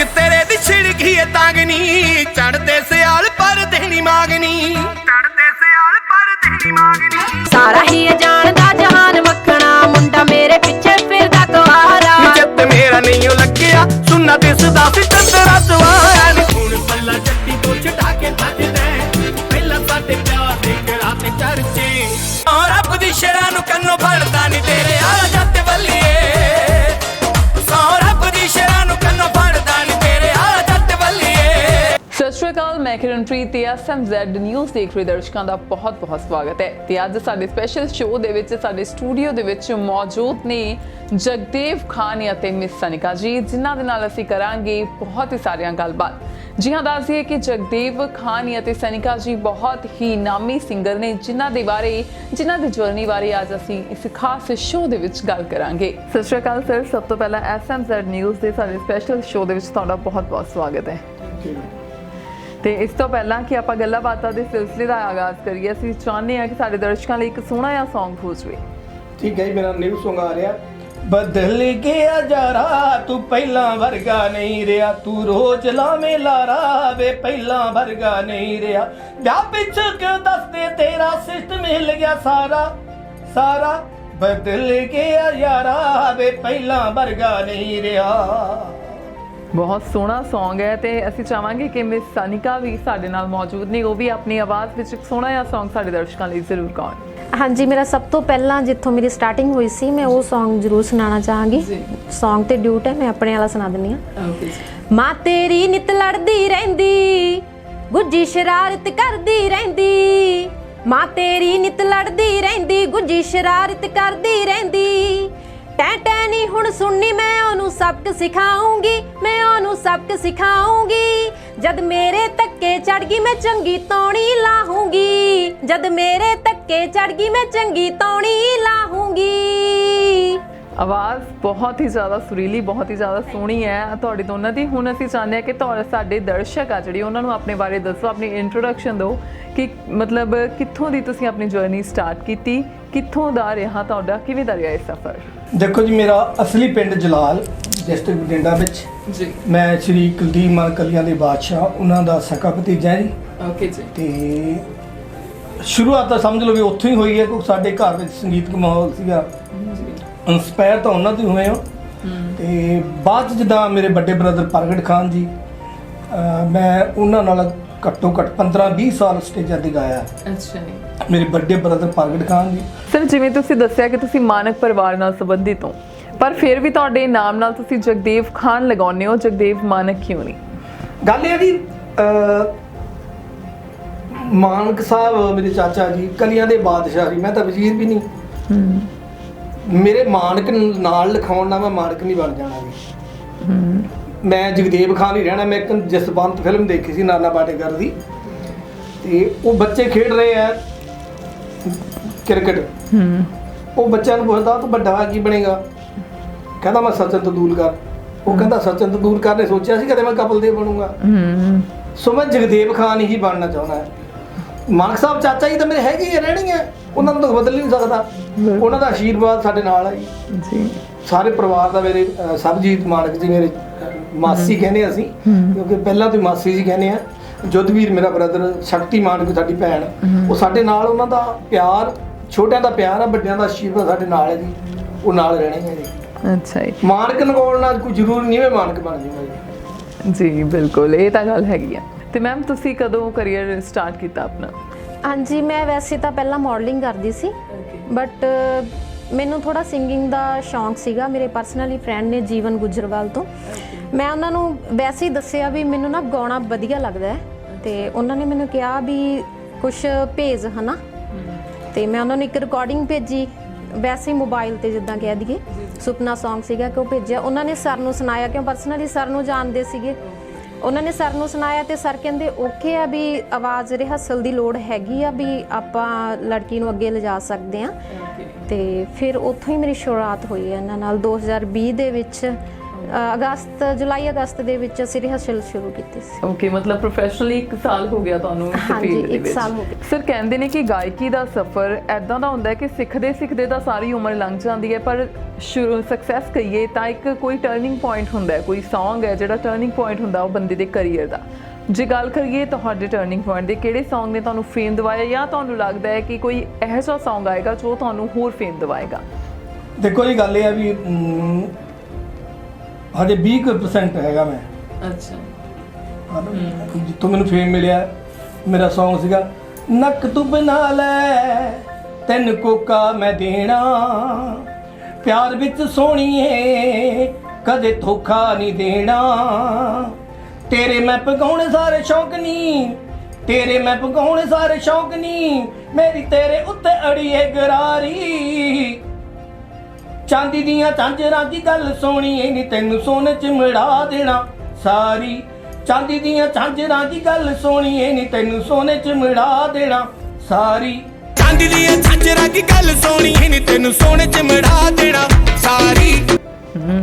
ਅੱਜ ਤੇਰੇ ਦੀ ਛਿੜਕੀ ਏ ਤਾਂਗਨੀ। ਚੜਦੇ ਸਿਆਲ ਪਰ ਦੇਣੀ ਮਾਗਨੀ। ਚੜਦੇ ਸਿਆਲ ਪਰ ਦੇਣੀ ਮਾਗਨੀ। ਸਾਰਾ ਹੀ ਜਾਣਦਾ ਜਹਾਨ ਮੱਖਣਾ ਮੁੰਡਾ ਮੇਰੇ ਪਿੱਛੇ ਫਿਰਦਾ ਕੁਆਰਾ ਜੱਟ ਮੇਰਾ ਨਹੀਂ ਓ ਲੱਗਿਆ। ਸੁਣਨਾ ਦਿਸਦਾ ਸੀ ਚੰਦਰਾ ਸਵਾਇਆ ਨੀ ਹੁਣ ਪੱਲਾ ਜੱਟੀ ਤੋਂ ਛਡਾ ਕੇ ਭੱਜਦਾ ਪਹਿਲਾਂ ਸਾਡੇ ਪਿਆਰ ਦੇ ਤੇ ਚਰਚੇ। ਓ ਰੱਬ ਦੀ ਸ਼ਰਾਂ ਨੂੰ ਕੰਨੋਂ ਕਿਰਨਪ੍ਰੀਤ ਤੇ ਐਸਐਮਜ਼ੈਡ ਨਿਊਜ਼ ਦੇਖ ਰਹੇ ਦਰਸ਼ਕਾਂ ਦਾ ਬਹੁਤ-ਬਹੁਤ ਸਵਾਗਤ ਹੈ। ਤੇ ਅੱਜ ਸਾਡੇ ਸਪੈਸ਼ਲ ਸ਼ੋਅ ਦੇ ਵਿੱਚ ਸਾਡੇ ਸਟੂਡੀਓ ਦੇ ਵਿੱਚ ਮੌਜੂਦ ਨੇ ਜਗਦੇਵ ਖਾਨ ਅਤੇ ਮਿਸ ਸਨਿਕਾ ਜੀ ਜਿਨ੍ਹਾਂ ਦੇ ਨਾਲ ਅਸੀਂ ਕਰਾਂਗੇ ਬਹੁਤ ਹੀ ਸਾਰੀਆਂ ਗੱਲਬਾਤ। ਜੀ ਹਾਂ ਦੱਸਦੀਏ ਕਿ ਜਗਦੇਵ ਖਾਨ ਅਤੇ ਸਨਿਕਾ ਜੀ ਬਹੁਤ ਹੀ ਨਾਮੀ ਸਿੰਗਰ ਨੇ ਜਿਨ੍ਹਾਂ ਦੇ ਬਾਰੇ ਜਿਨ੍ਹਾਂ ਦੀ ਜਰਨੀ ਬਾਰੇ ਅੱਜ ਅਸੀਂ ਇਸ ਖਾਸ ਸ਼ੋਅ ਦੇ ਵਿੱਚ ਗੱਲ ਕਰਾਂਗੇ। ਸਤਿ ਸ਼੍ਰੀ ਅਕਾਲ ਸਰ ਸਭ ਤੋਂ ਪਹਿਲਾਂ ਐਸਐਮਜ਼ੈਡ ਨਿਊਜ਼ ਦੇ ਸਾਡੇ ਸਪੈਸ਼ਲ ਸ਼ੋਅ ਦੇ ਵਿੱਚ ਤੁਹਾਡਾ ਬਹੁਤ-ਬਹੁਤ ਸਵਾਗਤ ਹੈ। ਤੇ ਇਸ ਤੋਂ ਪਹਿਲਾਂ ਕਿ ਆਪਾਂ ਗੱਲਾਂ ਬਾਤਾਂ ਦੇ ਸਿਲਸਿਲੇ ਦਾ ਆਗਾਜ਼ ਕਰੀਏ, ਅਸੀਂ ਚਾਹੁੰਦੇ ਹਾਂ ਕਿ ਸਾਡੇ ਦਰਸ਼ਕਾਂ ਲਈ ਇੱਕ ਸੋਹਣਾ ਜਿਹਾ Song ਹੋ ਜਾਵੇ। ਠੀਕ ਹੈ ਮੇਰਾ ਨਿਊ Song ਆ ਰਿਹਾ। ਬਦਲ ਗਿਆ ਜਰਾ ਤੂੰ ਪਹਿਲਾਂ ਵਰਗਾ ਨਹੀਂ ਰਿਹਾ। ਤੂੰ ਰੋਜ਼ ਲਾਵੇਂ ਲਾਰਾ ਵੇ, ਪਹਿਲਾਂ ਵਰਗਾ ਨਹੀਂ ਰਿਹਾ। ਵਿਆਹ ਪਿੱਛੇ ਕਿਉਂ ਦੱਸਦੇ ਤੇਰਾ ਸਿਸਟਮ ਹਿੱਲ ਗਿਆ ਸਾਰਾ। ਸਾਰਾ ਬਦਲ ਗਿਆ ਯਾਰਾ ਵੇ, ਪਹਿਲਾਂ ਵਰਗਾ ਨਹੀਂ ਰਿਹਾ। ਬਹੁਤ ਸੋਹਣਾ Song ਹੈ ਤੇ ਅਸੀਂ ਚਾਹਾਂਗੇ ਕਿ ਮਿਸ ਸਨਿਕਾ ਵੀ ਸਾਡੇ ਨਾਲ ਮੌਜੂਦ ਨੇ ਉਹ ਵੀ ਆਪਣੀ ਆਵਾਜ਼ ਵਿੱਚ ਇੱਕ ਸੋਹਣਾ ਜਿਹਾ Song ਸਾਡੇ ਦਰਸ਼ਕਾਂ ਲਈ ਜ਼ਰੂਰ ਗਾਉਣ। ਹਾਂਜੀ ਮੇਰਾ ਸਭ ਤੋਂ ਪਹਿਲਾਂ ਜਿੱਥੋਂ ਮੇਰੀ ਸਟਾਰਟਿੰਗ ਹੋਈ ਸੀ ਮੈਂ ਉਹ Song ਜ਼ਰੂਰ ਸੁਣਾਉਣਾ ਚਾਹਾਂਗੀ। Song ਤੇ ਡਿਊਟ ਹੈ ਮੈਂ ਆਪਣੇ ਵਾਲਾ ਸੁਣਾ ਦਿੰਨੀ ਆ ਮਾਂ ਤੇਰੀ ਨਿਤ ਲੜਦੀ ਰਹਿੰਦੀ ਗੁੱਜੀ ਸ਼ਰਾਰਤ ਕਰਦੀ ਰਹਿੰਦੀ। ਮਾਂ ਤੇਰੀ ਨਿਤ ਲੜਦੀ ਰਹਿੰਦੀ ਗੁੱਜੀ ਸ਼ਰਾਰਤ ਕਰਦੀ ਰਹਿੰਦੀ। ਟੈ ਟੈ ਨਹੀਂ, ਹੁਣ ਸੁਣਨੀ ਮੈਂ ਉਹਨੂੰ ਸਬਕ ਸਿਖਾਉਂਗੀ, ਮੈਂ ਉਹਨੂੰ ਸਬਕ ਸਿਖਾਉਂਗੀ। ਜਦ ਮੇਰੇ ਧੱਕੇ ਚੜ ਗਈ, ਮੈਂ ਚੰਗੀ ਤੌਣੀ ਲਾਹੂੰਗੀ। ਜਦ ਮੇਰੇ ਧੱਕੇ ਚੜ ਗਈ, ਮੈਂ ਚੰਗੀ ਤੌਣੀ ਲਾਹੂੰਗੀ। ਆਵਾਜ਼ ਬਹੁਤ ਹੀ ਜ਼ਿਆਦਾ ਸੁਰੀਲੀ ਬਹੁਤ ਹੀ ਜ਼ਿਆਦਾ ਸੋਹਣੀ ਹੈ। ਤੁਹਾਡੀ ਦੋਨਾਂ ਦੀ। ਹੁਣ ਅਸੀਂ ਚਾਹੁੰਦੇ ਹਾਂ ਕਿ ਤੁਹਾਡੇ ਸਾਡੇ ਦਰਸ਼ਕ ਆ ਜਿਹੜੇ ਉਹਨਾਂ ਨੂੰ ਆਪਣੇ ਬਾਰੇ ਦੱਸੋ ਆਪਣੀ ਇੰਟਰੋਡਕਸ਼ਨ ਦਿਓ ਕਿ ਮਤਲਬ ਕਿੱਥੋਂ ਦੀ ਤੁਸੀਂ ਆਪਣੀ ਜਰਨੀ ਸਟਾਰਟ ਕੀਤੀ ਕਿੱਥੋਂ ਦਾ ਰਿਹਾ ਤੁਹਾਡਾ ਕਿਵੇਂ ਦਾ ਰਿਹਾ ਇਹ ਸਫ਼ਰ? ਦੇਖੋ ਜੀ ਮੇਰਾ ਅਸਲੀ ਪਿੰਡ ਜਲਾਲ ਡਿਸਟ੍ਰਿਕਟ ਬਠਿੰਡਾ ਵਿੱਚ। ਜੀ। ਮੈਂ ਸ਼੍ਰੀ ਕੁਲਦੀਪ ਮਾਨ ਕਲੀਆਂ ਦੇ ਬਾਦਸ਼ਾਹ ਉਹਨਾਂ ਦਾ ਸਕਾ ਭਤੀਜਾ ਜੀ। ਓਕੇ ਜੀ। ਤੇ ਸ਼ੁਰੂਆਤ ਤਾਂ ਸਮਝ ਲਓ ਵੀ ਉੱਥੋਂ ਹੀ ਹੋਈ ਹੈ ਕਿਉਂਕਿ ਸਾਡੇ ਘਰ ਵਿੱਚ ਸੰਗੀਤਕ ਮਾਹੌਲ ਸੀਗਾ। ਇਨਸਪਾਇਰ ਤਾਂ ਉਹਨਾਂ ਤੋਂ ਹੀ ਹੋਏ ਹਾਂ। ਤੇ ਬਾਅਦ 'ਚ ਜਿੱਦਾਂ ਮੇਰੇ ਵੱਡੇ ਬ੍ਰਦਰ ਪ੍ਰਗਟ ਖਾਨ ਜੀ ਅਹ ਮੈਂ ਉਹਨਾਂ ਨਾਲ ਘੱਟੋ ਘੱਟ 15-20 ਸਾਲ ਸਟੇਜਾਂ ਤੇ ਗਾਇਆ। ਅੱਛਾ ਜੀ। ਮੇਰੇ ਵੱਡੇ ਬ੍ਰਦਰ ਪ੍ਰਗਟ ਖਾਨ ਜੀ। ਸਰ ਜਿਵੇਂ ਤੁਸੀਂ ਦੱਸਿਆ ਕਿ ਤੁਸੀਂ ਮਾਨਕ ਪਰਿਵਾਰ ਨਾਲ ਸੰਬੰਧਿਤ ਹੋ ਪਰ ਫਿਰ ਵੀ ਤੁਹਾਡੇ ਨਾਮ ਨਾਲ ਤੁਸੀਂ ਜਗਦੇਵ ਖਾਨ ਲਗਾਉਂਦੇ ਹੋ ਜਗਦੇਵ ਮਾਨਕ ਕਿਉਂ ਨਹੀਂ? ਗੱਲ ਇਹ ਆ ਜੀ ਅਹ ਮਾਨਕ ਸਾਹਿਬ ਮੇਰੇ ਚਾਚਾ ਜੀ ਕਲੀਆਂ ਦੇ ਬਾਦਸ਼ਾਹ ਸੀ ਮੈਂ ਤਾਂ ਵਜ਼ੀਰ ਵੀ ਨਹੀਂ। ਮੇਰੇ ਮਾਨਕ ਨਾਲ ਲਿਖਾਉਣ ਨਾਲ ਮੈਂ ਮਾਨਕ ਨਹੀਂ ਬਣ ਜਾਣਾ ਵੀ ਮੈਂ ਜਗਦੇਵ ਖਾਨ ਹੀ ਰਹਿਣਾ ਮੈਂ ਇੱਕ ਜਸਵੰਤ ਫਿਲਮ ਦੇਖੀ ਸੀ ਨਾਨਾ ਪਾਟੇਕਰ ਦੀ। ਤੇ ਉਹ ਬੱਚੇ ਖੇਡ ਰਹੇ ਆ ਕ੍ਰਿਕਟ। ਉਹ ਬੱਚਿਆਂ ਨੂੰ ਪੁੱਛਦਾ ਤੂੰ ਵੱਡਾ ਹੋਇਆ ਕੀ ਬਣੇਗਾ? ਕਹਿੰਦਾ ਮੈਂ ਸਚਿਨ ਤੰਦੂਲਕਰ। ਉਹ ਕਹਿੰਦਾ ਸਚਿਨ ਤੰਦੂਲਕਰ ਨੇ ਸੋਚਿਆ ਸੀ ਕਦੇ ਮੈਂ ਕਪਲ ਦੇਵ ਬਣੂੰਗਾ? ਸੋ ਮੈਂ ਜਗਦੇਵ ਖਾਨ ਹੀ ਬਣਨਾ ਚਾਹੁੰਦਾ। ਹਾਂ ਮਾਨਕ ਸਾਹਿਬ ਚਾਚਾ ਜੀ ਤਾਂ ਮੇਰੇ ਹੈਗੇ ਹੀ ਆ, ਹੈ ਉਹਨਾਂ ਨੂੰ ਤਾਂ ਬਦਲ ਹੀ ਨਹੀਂ ਸਕਦਾ। ਉਹਨਾਂ ਦਾ ਆਸ਼ੀਰਵਾਦ ਸਾਡੇ ਨਾਲ ਹੈ ਜੀ। ਜੀ। ਸਾਰੇ ਪਰਿਵਾਰ ਦਾ ਮੇਰੇ ਅਹ, ਸਰਬਜੀਤ ਮਾਨਕ ਜੀ ਮੇਰੇ ਮਾਸੀ ਕਹਿੰਦੇ ਅਸੀਂ ਕਿਉਂਕਿ ਪਹਿਲਾਂ ਤੋਂ ਮਾਸੀ ਜੀ ਕਹਿੰਦੇ ਆ। ਜੁੱਧਵੀਰ ਮੇਰਾ ਬ੍ਰਦਰ ਸ਼ਕਤੀ ਮਾਨਕ ਸਾਡੀ ਭੈਣ। ਉਹ ਸਾਡੇ ਨਾਲ ਉਹਨਾਂ ਦਾ ਪਿਆਰ ਛੋਟਿਆਂ ਦਾ ਪਿਆਰ ਆ ਵੱਡਿਆਂ ਦਾ ਆਸ਼ੀਰਵਾਦ ਸਾਡੇ ਨਾਲ ਹੈ ਜੀ। ਉਹ ਨਾਲ ਰਹਿਣੇ ਹੈ ਜੀ। ਅੱਛਾ ਜੀ। ਮਾਨਕ ਨਗਾਉਣ ਨਾਲ ਕੋਈ ਜ਼ਰੂਰੀ ਨਹੀਂ ਮੈਂ ਮਾਨਕ ਬਣ ਜੀ ਜੀ ਬਿਲਕੁਲ। ਇਹ ਤਾਂ ਗੱਲ ਹੈਗੀ ਆ। ਤੇ ਮੈਮ ਤੁਸੀਂ ਕਦੋਂ ਕੈਰੀਅਰ ਸਟਾਰਟ ਕੀਤਾ ਆਪਣਾ? ਹਾਂਜੀ ਮੈਂ ਵੈਸੇ ਤਾਂ ਪਹਿਲਾਂ ਮਾਡਲਿੰਗ ਕਰਦੀ ਸੀ ਬਟ ਮੈਨੂੰ ਥੋੜਾ ਸਿੰਗਿੰਗ ਦਾ ਸ਼ੌਂਕ ਸੀਗਾ। ਮੇਰੇ ਪਰਸਨਲੀ ਫਰੈਂਡ ਨੇ ਜੀਵਨ ਗੁਜਰਵਾਲ ਤੋਂ। ਮੈਂ ਉਹਨਾਂ ਨੂੰ ਵੈਸੇ ਹੀ ਦੱਸਿਆ ਵੀ ਮੈਨੂੰ ਨਾ ਗਾਉਣਾ ਵਧੀਆ ਲੱਗਦਾ ਹੈ। ਤੇ ਉਹਨਾਂ ਨੇ ਮੈਨੂੰ ਕਿਹਾ ਵੀ ਕੁਝ ਭੇਜ ਹਨਾ? ਤੇ ਮੈਂ ਉਹਨਾਂ ਨੂੰ ਇੱਕ ਰਿਕਾਰਡਿੰਗ ਭੇਜੀ। ਵੈਸੇ ਹੀ ਮੋਬਾਈਲ ਤੇ ਜਿੱਦਾਂ ਕਹਿ ਦਈਏ। ਸੁਪਨਾ Song ਸੀਗਾ ਕਿ ਉਹ ਭੇਜਿਆ। ਉਹਨਾਂ ਨੇ ਸਰ ਨੂੰ ਸੁਣਾਇਆ ਕਿਉਂ ਪਰਸਨਲੀ ਸਰ ਨੂੰ ਜਾਣਦੇ ਸੀਗੇ। ਉਹਨਾਂ ਨੇ ਸਰ ਨੂੰ ਸੁਣਾਇਆ ਤੇ ਸਰ ਕਹਿੰਦੇ ਓਕੇ ਆ ਵੀ ਆਵਾਜ਼ ਰਿਹਰਸਲ ਦੀ ਲੋੜ ਹੈਗੀ ਆ ਵੀ ਆਪਾਂ ਲੜਕੀ ਨੂੰ ਅੱਗੇ ਲਿਜਾ ਸਕਦੇ ਆ। ਤੇ ਫਿਰ ਉੱਥੋਂ ਹੀ ਮੇਰੀ ਸ਼ੁਰੂਆਤ ਹੋਈ ਹੈ ਇਹਨਾਂ ਨਾਲ 2020 ਦੇ ਵਿੱਚ। ਅਗਸਤ ਜੁਲਾਈ ਅਗਸਤ ਦੇ ਵਿੱਚ ਅਸੀਂ ਰਿਹਰਸਲ ਸ਼ੁਰੂ ਕੀਤੀ ਸੀ। ਓਕੇ ਮਤਲਬ ਪ੍ਰੋਫੈਸ਼ਨਲੀ 1 ਸਾਲ ਹੋ ਗਿਆ ਤੁਹਾਨੂੰ ਇਸ ਫੀਲਡ ਦੇ ਵਿੱਚ। ਸਾਲ ਹੋ ਗਿਆ। ਸਰ ਕਹਿੰਦੇ ਨੇ ਕਿ ਗਾਇਕੀ ਦਾ ਸਫ਼ਰ ਐਦਾਂ ਦਾ ਹੁੰਦਾ ਹੈ ਕਿ ਸਿੱਖਦੇ ਸਿੱਖਦੇ ਤਾਂ ਸਾਰੀ ਉਮਰ ਲੰਘ ਜਾਂਦੀ ਹੈ ਪਰ ਸ਼ੁਰੂ ਸਕਸੈਸ ਕਹੀਏ ਤਾਂ ਇੱਕ ਕੋਈ ਟਰਨਿੰਗ ਪੁਆਇੰਟ ਹੁੰਦਾ ਹੈ ਕੋਈ Song ਹੈ ਜਿਹੜਾ ਟਰਨਿੰਗ ਪੁਆਇੰਟ ਹੁੰਦਾ ਉਹ ਬੰਦੇ ਦੇ ਕੈਰੀਅਰ ਦਾ। ਜੇ ਗੱਲ ਕਰੀਏ ਤੁਹਾਡੇ ਟਰਨਿੰਗ ਪੁਆਇੰਟ ਦੇ ਕਿਹੜੇ Song ਨੇ ਤੁਹਾਨੂੰ ਫੇਮ ਦਿਵਾਇਆ ਜਾਂ ਤੁਹਾਨੂੰ ਲੱਗਦਾ ਹੈ ਕਿ ਕੋਈ ਇਹੋ ਜਿਹਾ Song ਆਏਗਾ ਜੋ ਤੁਹਾਨੂੰ ਹੋਰ ਫੇਮ ਦਿਵਾਏਗਾ? ਦੇਖੋ ਜੀ ਗੱਲ ਇਹ ਆ ਵੀ ਹਜੇ 20% ਹੈਗਾ ਮੈਂ। ਅੱਛਾ। ਜਿੱਥੋਂ ਮੈਨੂੰ ਫੇਮ ਮਿਲਿਆ ਮੇਰਾ Song ਸੀਗਾ ਨੱਕ ਤੂੰ ਬਣਾ ਲੈ ਤੈਨੂੰ ਕੋਕਾ ਮੈਂ ਦੇਣਾ। ਪਿਆਰ ਵਿੱਚ ਸੋਹਣੀਏ, ਕਦੇ ਧੋਖਾ ਨਹੀਂ ਦੇਣਾ। ਤੇਰੇ ਮੈਂ ਪਗਾਉਣੇ ਸਾਰੇ ਸ਼ੌਕ ਨਹੀਂ, ਤੇਰੇ ਮੈਂ ਪਗਾਉਣੇ ਸਾਰੇ ਸ਼ੌਕ ਨਹੀਂ, ਮੇਰੀ ਤੇਰੇ ਉੱਤੇ ਅੜੀਏ ਗਰਾਰੀ। ਚਾਂਦੀ ਦੀਆਂ ਝਾਂਜਰਾਂ ਦੀ ਗੱਲ ਸੋਹਣੀ ਏ ਤੈਨੂੰ ਸੋਨੇ ਚ ਮਿੜਾ ਦੇਣਾ ਸਾਰੀ। ਚਾਂਦੀ ਦੀਆਂ ਝਾਂਜਰਾਂ ਦੀ ਗੱਲ ਸੋਹਣੀ ਏ ਨੀ ਤੈਨੂੰ ਸੋਨੇ ਚ ਮਿੜਾ ਦੇਣਾ ਸਾਰੀ। ਚਾਂਦੀ ਦੀਆਂ ਝਾਂਜਰਾਂ ਦੀ ਗੱਲ ਸੋਹਣੀ ਨੀ ਤੈਨੂੰ ਸੋਨੇ ਚ ਮੜਾ ਦੇਣਾ ਸਾਰੀ।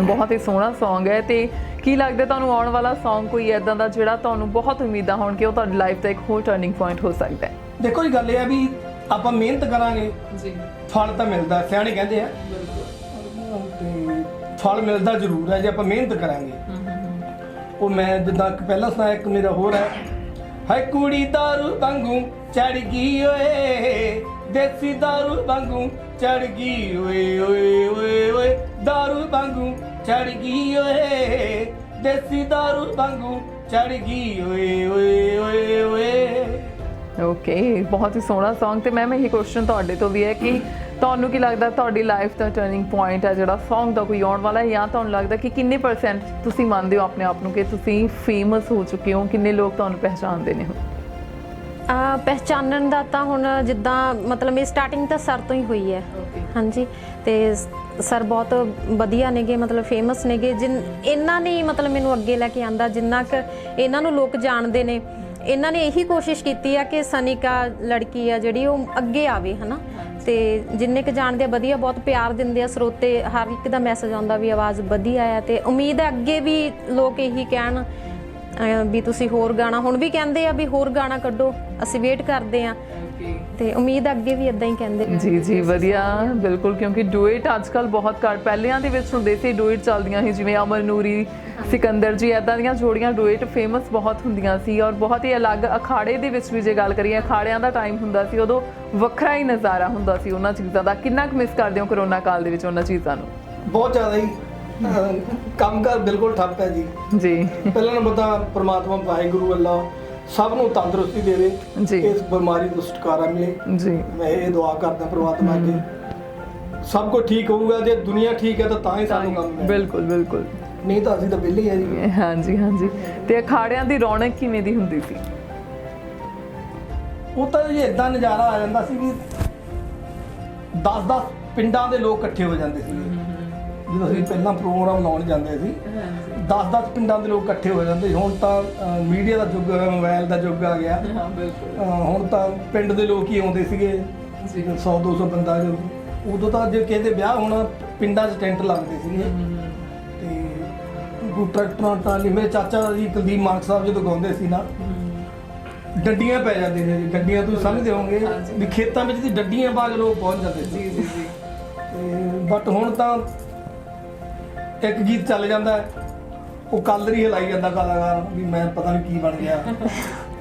ਬਹੁਤ ਹੀ ਸੋਹਣਾ Song ਹੈ ਤੇ ਕੀ ਲੱਗਦਾ ਤੁਹਾਨੂੰ ਆਉਣ ਵਾਲਾ Song ਕੋਈ ਐਦਾਂ ਦਾ ਜਿਹੜਾ ਤੁਹਾਨੂੰ ਬਹੁਤ ਉਮੀਦਾਂ ਹੋਣ ਕਿ ਉਹ ਤੁਹਾਡੀ ਲਾਈਫ ਦਾ ਇੱਕ ਹੋਰ ਟਰਨਿੰਗ ਪੁਆਇੰਟ ਹੋ ਸਕਦਾ ਹੈ? ਦੇਖੋ ਜੀ ਗੱਲ ਇਹ ਆ ਵੀ ਆਪਾਂ ਮਿਹਨਤ ਕਰਾਂਗੇ। ਜੀ। ਫਲ ਤਾਂ ਮਿਲਦਾ ਸਿਆਣੇ ਕਹਿੰਦੇ ਆ। ਤੇ ਫਲ ਮਿਲਦਾ ਜ਼ਰੂਰ ਹੈ ਜੇ ਆਪਾਂ ਮਿਹਨਤ ਕਰਾਂਗੇ। ਉਹ ਮੈਂ ਜਿੱਦਾਂ ਕਿ ਪਹਿਲਾਂ ਸੁਣਾਇਆ ਇੱਕ ਮੇਰਾ ਹੋਰ ਹੈ। ਹਾਏ ਕੁੜੀ ਦਾਰੂ ਵਾਂਗੂ ਚੜ ਗਈ ਓਏ। ਦੇਸੀ ਦਾਰੂ ਵਾਂਗੂ ਚੜ ਗਈ ਓਏ ਓਏ ਓਏ ਓਏ। ਦਾਰੂ ਵਾਂਗੂ ਚੜ ਗਈ ਓਏ। ਦੇਸੀ ਦਾਰੂ ਵਾਂਗੂ ਚੜ ਗਈ ਓਏ ਓਏ ਓਏ ਓਏ। ਓਕੇ, ਬਹੁਤ ਹੀ ਸੋਹਣਾ Song ਤੇ ਮੈਮ ਇਹ ਕੁਐਸਚਨ ਤੁਹਾਡੇ ਤੋਂ ਵੀ ਹੈ ਕਿ ਤੁਹਾਨੂੰ ਕੀ ਲੱਗਦਾ ਤੁਹਾਡੀ ਲਾਈਫ ਦਾ ਟਰਨਿੰਗ ਪੁਆਇੰਟ ਹੈ ਜਿਹੜਾ Song ਦਾ ਕੋਈ ਆਉਣ ਵਾਲਾ ਹੈ? ਜਾਂ ਤੁਹਾਨੂੰ ਲੱਗਦਾ ਕਿ ਕਿੰਨੇ ਪਰਸੈਂਟ ਤੁਸੀਂ ਮੰਨਦੇ ਹੋ ਆਪਣੇ ਆਪ ਨੂੰ ਕਿ ਤੁਸੀਂ ਫੇਮਸ ਹੋ ਚੁੱਕੇ ਹੋ? ਕਿੰਨੇ ਲੋਕ ਤੁਹਾਨੂੰ ਪਹਿਚਾਣਦੇ ਨੇ? ਹੁਣ ਪਹਿਚਾਨਣ ਦਾ ਤਾਂ ਹੁਣ ਜਿੱਦਾਂ ਮਤਲਬ ਇਹ ਸਟਾਰਟਿੰਗ ਤਾਂ ਸਰ ਤੋਂ ਹੀ ਹੋਈ ਹੈ। ਹਾਂਜੀ। ਤੇ ਸਰ ਬਹੁਤ ਵਧੀਆ ਨੇਗੇ ਮਤਲਬ ਫੇਮਸ ਨੇਗੇ ਜਿਨ ਇਹਨਾਂ ਨੇ ਹੀ ਮਤਲਬ ਮੈਨੂੰ ਅੱਗੇ ਲੈ ਕੇ ਆਂਦਾ ਜਿੰਨਾ ਕੁ ਇਹਨਾਂ ਨੂੰ ਲੋਕ ਜਾਣਦੇ ਨੇ। ਇਹਨਾਂ ਨੇ ਇਹੀ ਕੋਸ਼ਿਸ਼ ਕੀਤੀ ਆ ਕਿ ਸਨਿਕਾ ਲੜਕੀ ਆ ਜਿਹੜੀ ਉਹ ਅੱਗੇ ਆਵੇ ਹਨਾ? ਤੇ ਜਿੰਨੇ ਕੁ ਜਾਣਦੇ ਆ ਵਧੀਆ ਬਹੁਤ ਪਿਆਰ ਦਿੰਦੇ ਆ ਸਰੋਤੇ ਹਰ ਇੱਕ ਦਾ ਮੈਸੇਜ ਆਉਂਦਾ ਵੀ ਆਵਾਜ਼ ਵਧੀਆ ਆ। ਤੇ ਉਮੀਦ ਹੈ ਅੱਗੇ ਵੀ ਲੋਕ ਇਹੀ ਕਹਿਣ ਅਹ ਵੀ ਤੁਸੀਂ ਹੋਰ ਗਾਣਾ ਹੁਣ ਵੀ ਕਹਿੰਦੇ ਆ ਵੀ ਹੋਰ ਗਾਣਾ ਕੱਢੋ ਅਸੀਂ ਵੇਟ ਕਰਦੇ ਆ ਤੇ ਉਮੀਦ ਆ ਅੱਗੇ ਵੀ ਇਦਾਂ ਹੀ ਕਹਿੰਦੇ ਜੀ ਜੀ ਵਧੀਆ ਬਿਲਕੁਲ ਕਿਉਂਕਿ ਡੂਇਟ ਅੱਜਕੱਲ ਬਹੁਤ ਘੱਟ ਪਹਿਲਿਆਂ ਦੇ ਵਿੱਚ ਹੁੰਦੇ ਸੀ ਡੂਇਟ ਚੱਲਦੀਆਂ ਸੀ ਜਿਵੇਂ ਅਮਰ ਨੂਰੀ ਸਿਕੰਦਰ ਜੀ ਐਦਾਂ ਦੀਆਂ ਜੋੜੀਆਂ ਡੂਇਟ ਫੇਮਸ ਬਹੁਤ ਹੁੰਦੀਆਂ ਸੀ ਔਰ ਬਹੁਤ ਹੀ ਅਲੱਗ ਅਖਾੜੇ ਦੇ ਵਿੱਚ ਵੀ ਜੇ ਗੱਲ ਕਰੀਏ ਅਖਾੜਿਆਂ ਦਾ ਟਾਈਮ ਹੁੰਦਾ ਸੀ ਉਦੋਂ ਵੱਖਰਾ ਹੀ ਨਜ਼ਾਰਾ ਹੁੰਦਾ ਸੀ ਉਹਨਾਂ ਚੀਜ਼ਾਂ ਦਾ। ਕਿੰਨਾ ਕੁ ਮਿਸ ਕਰਦੇ ਹੋ ਕਰੋਨਾ ਕਾਲ ਦੇ ਵਿੱਚ ਉਹਨਾਂ ਚੀਜ਼ਾਂ ਨੂੰ? ਬਹੁਤ ਜ਼ਿਆਦਾ ਹੀ ਕੰਮਕਾਰ ਬਿਲਕੁਲ ਠੱਪ ਹੈ ਜੀ। ਜੀ। ਪਹਿਲਾਂ ਨੰਬਰ ਤਾਂ ਪ੍ਰਮਾਤਮਾ ਵਾਹਿਗੁਰੂ ਅੱਲਾ ਸਭ ਨੂੰ ਤੰਦਰੁਸਤੀ ਦੇਵੇ ਜੀ। ਇਸ ਬਿਮਾਰੀ ਤੋਂ ਛੁਟਕਾਰਾ ਮਿਲੇ। ਜੀ। ਮੈਂ ਇਹ ਦੁਆ ਕਰਦਾ ਪ੍ਰਮਾਤਮਾ ਅੱਗੇ। ਸਭ ਕੁਝ ਠੀਕ ਹੋਊਗਾ ਜੇ ਦੁਨੀਆ ਠੀਕ ਹੈ ਤਾਂ ਤਾਂ ਹੀ ਸਾਨੂੰ ਕੰਮ ਮਿਲਣਾ ਬਿਲਕੁਲ ਬਿਲਕੁਲ। ਨਹੀਂ ਤਾਂ ਅਸੀਂ ਤਾਂ ਵਿਹਲੇ ਹੀ ਜੀ। ਹਾਂਜੀ ਹਾਂਜੀ। ਤੇ ਅਖਾੜਿਆਂ ਦੀ ਰੌਣਕ ਕਿਵੇਂ ਦੀ ਹੁੰਦੀ ਸੀ? ਉਹ ਤਾਂ ਜੀ ਇਦਾਂ ਨਜ਼ਾਰਾ ਆ ਜਾਂਦਾ ਸੀ ਕਿ 10-10 ਪਿੰਡਾਂ ਦੇ ਲੋਕ ਇਕੱਠੇ ਹੋ ਜਾਂਦੇ ਸੀ ਜਦੋਂ ਅਸੀਂ ਪਹਿਲਾਂ ਪ੍ਰੋਗਰਾਮ ਲਾਉਣ ਜਾਂਦੇ ਸੀ 10-10 ਪਿੰਡਾਂ ਦੇ ਲੋਕ ਇਕੱਠੇ ਹੋ ਜਾਂਦੇ ਸੀ। ਹੁਣ ਤਾਂ ਮੀਡੀਆ ਦਾ ਯੁੱਗ ਮੋਬਾਈਲ ਦਾ ਯੁੱਗ ਆ ਗਿਆ। ਹਾਂ ਬਿਲਕੁਲ। ਅਹ ਹੁਣ ਤਾਂ ਪਿੰਡ ਦੇ ਲੋਕ ਹੀ ਆਉਂਦੇ ਸੀਗੇ। 100 200 ਬੰਦਾ ਜਦੋਂ ਉਦੋਂ ਤਾਂ ਜੇ ਕਿਸੇ ਦੇ ਵਿਆਹ ਹੋਣਾ ਪਿੰਡਾਂ 'ਚ ਟੈਂਟ ਲੱਗਦੇ ਸੀਗੇ। ਤੇ ਕੋਈ ਟਰੈਕਟਰਾਂ ਟਰਾਲੀ ਮੇਰੇ ਚਾਚਾ ਜੀ ਕੁਲਦੀਪ ਮਾਨਕ ਸਾਹਿਬ ਜਦੋਂ ਗਾਉਂਦੇ ਸੀ ਨਾ। ਡੱਡੀਆਂ ਪੈ ਜਾਂਦੀਆਂ ਨੇ ਜੀ ਡੱਡੀਆਂ ਤੁਸੀਂ ਸਮਝਦੇ ਹੋਵੋਗੇ ਵੀ ਖੇਤਾਂ ਵਿੱਚ ਦੀ ਡੱਡੀਆਂ ਕੇ ਲੋਕ ਪਹੁੰਚ ਜਾਂਦੇ ਸੀ। ਜੀ ਜੀ ਜੀ। ਤੇ ਬਟ ਹੁਣ ਤਾਂ ਇੱਕ ਗੀਤ ਚੱਲ ਜਾਂਦਾ ਹੈ, ਉਹ ਕਲਰ ਹੀ ਹਿਲਾਈ ਜਾਂਦਾ ਕਲਾਕਾਰ ਵੀ ਮੈਂ ਪਤਾ ਨਹੀਂ ਕੀ ਬਣ ਗਿਆ।